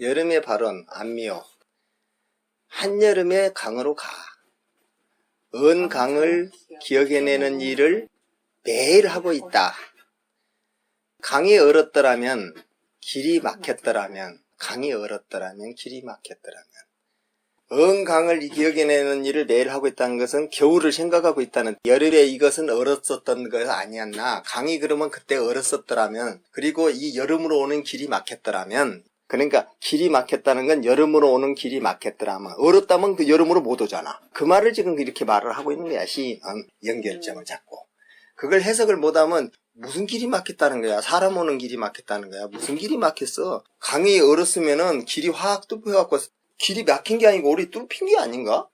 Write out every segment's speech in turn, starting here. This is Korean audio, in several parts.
여름의 발언 안미호 한여름의 강으로 가. 은 강을 기억해내는 일을 매일 하고 있다. 강이 얼었더라면 길이 막혔더라면 강이 얼었더라면 길이 막혔더라면. 은 강을 기억해내는 일을 매일 하고 있다는 것은 겨울을 생각하고 있다는 여름에 이것은 얼었었던 것 아니었나? 강이 그러면 그때 얼었었더라면 그리고 이 여름으로 오는 길이 막혔더라면 그러니까 길이 막혔다는 건 여름으로 오는 길이 막혔더라면 얼었다면 그 여름으로 못 오잖아. 그 말을 지금 이렇게 말을 하고 있는 거야 시 어, 연결점을 잡고. 그걸 해석을 못하면 무슨 길이 막혔다는 거야? 사람 오는 길이 막혔다는 거야? 무슨 길이 막혔어? 강이 얼었으면은 길이 확 뚫혀갖고 길이 막힌 게 아니고 우리 뚫힌 게 아닌가?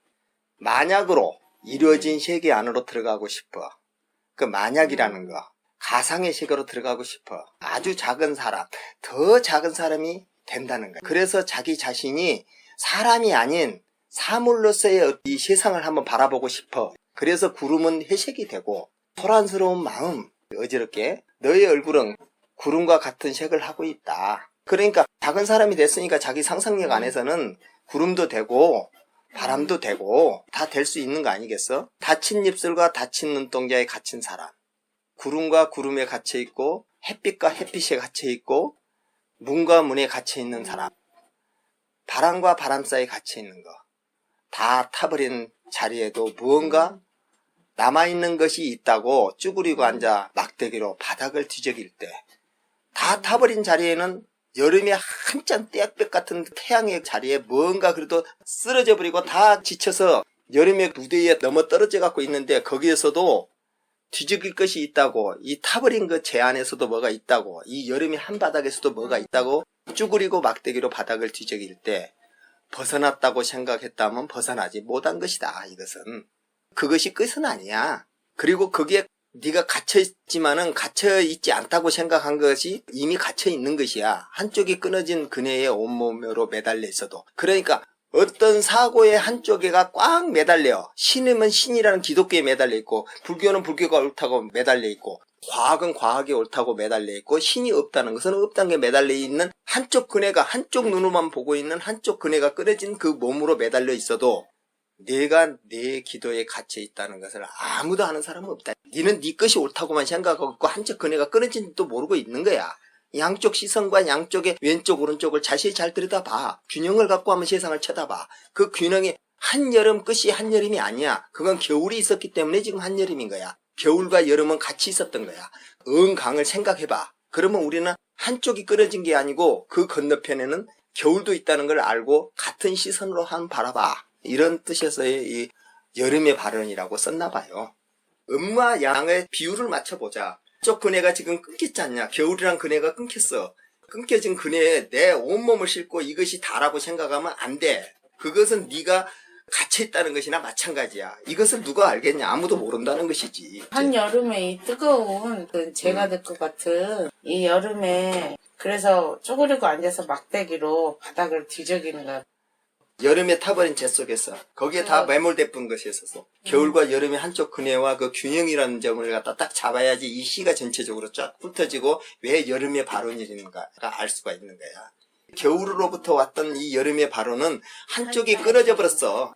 만약으로 이루어진 세계 안으로 들어가고 싶어. 그 만약이라는 거. 가상의 세계로 들어가고 싶어. 아주 작은 사람. 더 작은 사람이 된다는 거야 그래서 자기 자신이 사람이 아닌 사물로서의 이 세상을 한번 바라보고 싶어. 그래서 구름은 회색이 되고 소란스러운 마음 어지럽게 너의 얼굴은 구름과 같은 색을 하고 있다. 그러니까 작은 사람이 됐으니까 자기 상상력 안에서는 구름도 되고 바람도 되고 다 될 수 있는 거 아니겠어? 다친 입술과 다친 눈동자에 갇힌 사람. 구름과 구름에 갇혀 있고 햇빛과 햇빛에 갇혀 있고 문과 문에 갇혀 있는 사람 바람과 바람 사이에 갇혀 있는 거 다 타버린 자리에도 무언가 남아있는 것이 있다고 쭈그리고 앉아 막대기로 바닥을 뒤적일 때 다 타버린 자리에는 여름에 한참 떼약볕 같은 태양의 자리에 뭔가 그래도 쓰러져 버리고 다 지쳐서 여름의 무대에 넘어 떨어져 갖고 있는데 거기에서도 뒤적일 것이 있다고 이 타버린 그 제 안에서도 뭐가 있다고 이 여름의 한바닥에서도 뭐가 있다고 쭈그리고 막대기로 바닥을 뒤적일 때 벗어났다고 생각했다면 벗어나지 못한 것이다 이것은 그것이 끝은 아니야 그리고 거기에 네가 갇혀 있지만은 갇혀 있지 않다고 생각한 것이 이미 갇혀 있는 것이야. 한쪽이 끊어진 그네의 온몸으로 매달려 있어도. 그러니까 어떤 사고의 한쪽에가 꽉 매달려. 신이면 신이라는 기독교에 매달려 있고, 불교는 불교가 옳다고 매달려 있고, 과학은 과학이 옳다고 매달려 있고, 신이 없다는 것은 없다는 게 매달려 있는 한쪽 그네가 한쪽 눈으로만 보고 있는 한쪽 그네가 끊어진 그 몸으로 매달려 있어도 내가 내 기도에 갇혀 있다는 것을 아무도 아는 사람은 없다. 니는 네 것이 옳다고만 생각하고 있고 한쪽 그네가 끊어진지도 모르고 있는 거야. 양쪽 시선과 양쪽의 왼쪽 오른쪽을 자세히 잘 들여다봐. 균형을 갖고 한번 세상을 쳐다봐. 그 균형이 한여름 끝이 한여름이 아니야. 그건 겨울이 있었기 때문에 지금 한여름인 거야. 겨울과 여름은 같이 있었던 거야. 응강을 생각해봐. 그러면 우리는 한쪽이 끊어진 게 아니고 그 건너편에는 겨울도 있다는 걸 알고 같은 시선으로 한 바라봐. 이런 뜻에서의 이 여름의 발언이라고 썼나 봐요. 음과 양의 비율을 맞춰보자. 쪽 그네가 지금 끊겼지 않냐? 겨울이랑 그네가 끊겼어. 끊겨진 그네에 내 온몸을 싣고 이것이 다라고 생각하면 안 돼. 그것은 네가 갇혀 있다는 것이나 마찬가지야. 이것을 누가 알겠냐? 아무도 모른다는 것이지. 한 여름에 이 뜨거운 그 제가 될 것 같은 이 여름에 그래서 쪼그리고 앉아서 막대기로 바닥을 뒤적이는 거야. 여름에 타버린 재 속에서 거기에 다 매몰돼쁜 것이 있어서 겨울과 여름의 한쪽 그네와 그 균형이라는 점을 갖다 딱 잡아야지 이 시가 전체적으로 쫙 훑어지고 왜 여름의 발언이는가가 알 수가 있는 거야. 겨울로부터 왔던 이 여름의 발언은 한쪽이 끊어져 버렸어.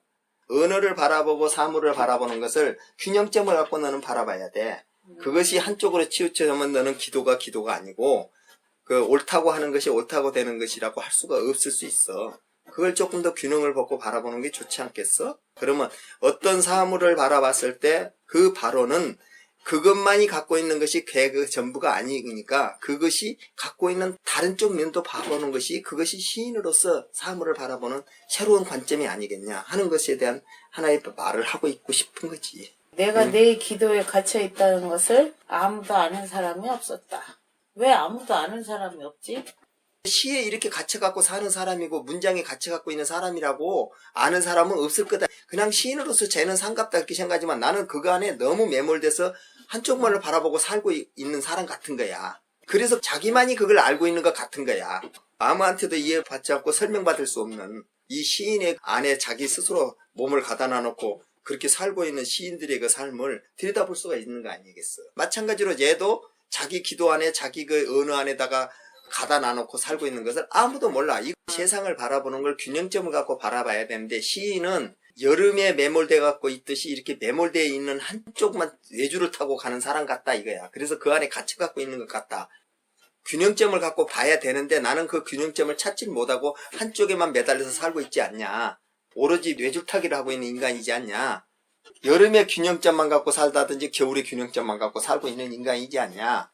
언어를 바라보고 사물을 바라보는 것을 균형점을 갖고 너는 바라봐야 돼. 그것이 한쪽으로 치우쳐면 너는 기도가 기도가 아니고 그 옳다고 하는 것이 옳다고 되는 것이라고 할 수가 없을 수 있어. 그걸 조금 더 균형을 벗고 바라보는 게 좋지 않겠어? 그러면 어떤 사물을 바라봤을 때그 발언은 그것만이 갖고 있는 것이 그 전부가 아니니까 그것이 갖고 있는 다른 쪽 면도 바라보는 것이 그것이 시인으로서 사물을 바라보는 새로운 관점이 아니겠냐 하는 것에 대한 하나의 말을 하고 있고 싶은 거지. 내가 내 기도에 갇혀 있다는 것을 아무도 아는 사람이 없었다. 왜 아무도 아는 사람이 없지? 시에 이렇게 갇혀갖고 사는 사람이고 문장에 갇혀갖고 있는 사람이라고 아는 사람은 없을 거다. 그냥 시인으로서 쟤는 상갑다 이렇게 생각하지만 나는 그거 안에 너무 매몰돼서 한쪽만을 바라보고 살고 이- 있는 사람 같은 거야. 그래서 자기만이 그걸 알고 있는 것 같은 거야. 아무한테도 이해받지 않고 설명받을 수 없는 이 시인의 안에 자기 스스로 몸을 가다 놔 놓고 그렇게 살고 있는 시인들의 그 삶을 들여다볼 수가 있는 거 아니겠어. 마찬가지로 얘도 자기 기도 안에 자기 그 언어 안에다가 가다 놔놓고 살고 있는 것을 아무도 몰라. 이 세상을 바라보는 걸 균형점을 갖고 바라봐야 되는데 시인은 여름에 매몰돼 갖고 있듯이 이렇게 매몰되어 있는 한쪽만 외주를 타고 가는 사람 같다 이거야. 그래서 그 안에 갇혀 갖고 있는 것 같다. 균형점을 갖고 봐야 되는데 나는 그 균형점을 찾지 못하고 한쪽에만 매달려서 살고 있지 않냐. 오로지 뇌줄타기를 하고 있는 인간이지 않냐. 여름에 균형점만 갖고 살다든지 겨울에 균형점만 갖고 살고 있는 인간이지 않냐.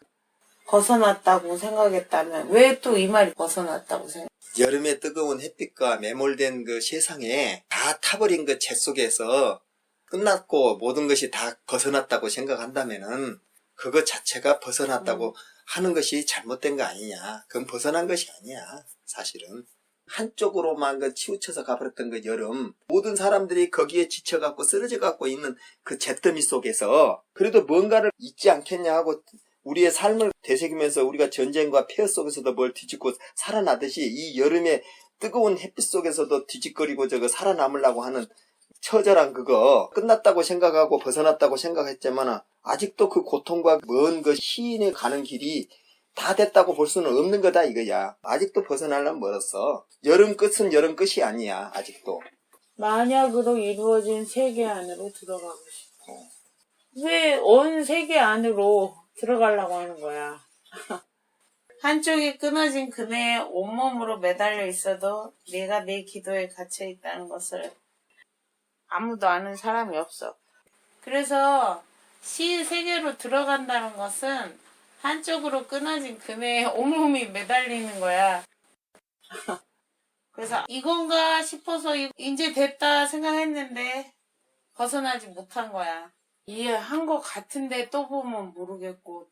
벗어났다고 생각했다면 왜 또 이 말이 벗어났다고 생각? 여름의 뜨거운 햇빛과 매몰된 그 세상에 다 타버린 그 재 속에서 끝났고 모든 것이 다 벗어났다고 생각한다면은 그것 자체가 벗어났다고 하는 것이 잘못된 거 아니냐. 그건 벗어난 것이 아니야. 사실은. 한쪽으로만 그 치우쳐서 가버렸던 그 여름 모든 사람들이 거기에 지쳐갖고 쓰러져 갖고 있는 그 잿더미 속에서 그래도 뭔가를 잊지 않겠냐 하고 우리의 삶을 되새기면서 우리가 전쟁과 폐허 속에서도 뭘 뒤집고 살아나듯이 이 여름의 뜨거운 햇빛 속에서도 뒤집거리고 저거 살아남으려고 하는 처절한 그거 끝났다고 생각하고 벗어났다고 생각했지만 아직도 그 고통과 먼 그 시인의 가는 길이 다 됐다고 볼 수는 없는 거다 이거야. 아직도 벗어나려면 멀었어. 여름 끝은 여름 끝이 아니야. 아직도. 만약으로 이루어진 세계 안으로 들어가고 싶어. 왜 온 세계 안으로 들어가려고 하는 거야? 한쪽이 끊어진 그네의 온몸으로 매달려 있어도 내가 내 기도에 갇혀 있다는 것을 아무도 아는 사람이 없어. 그래서 시 세계로 들어간다는 것은 한쪽으로 끊어진 그네의 온몸이 매달리는 거야. 그래서 이건가 싶어서 이- 이제 됐다 생각했는데 벗어나지 못한 거야. 이해한 것 같은데 또 보면 모르겠고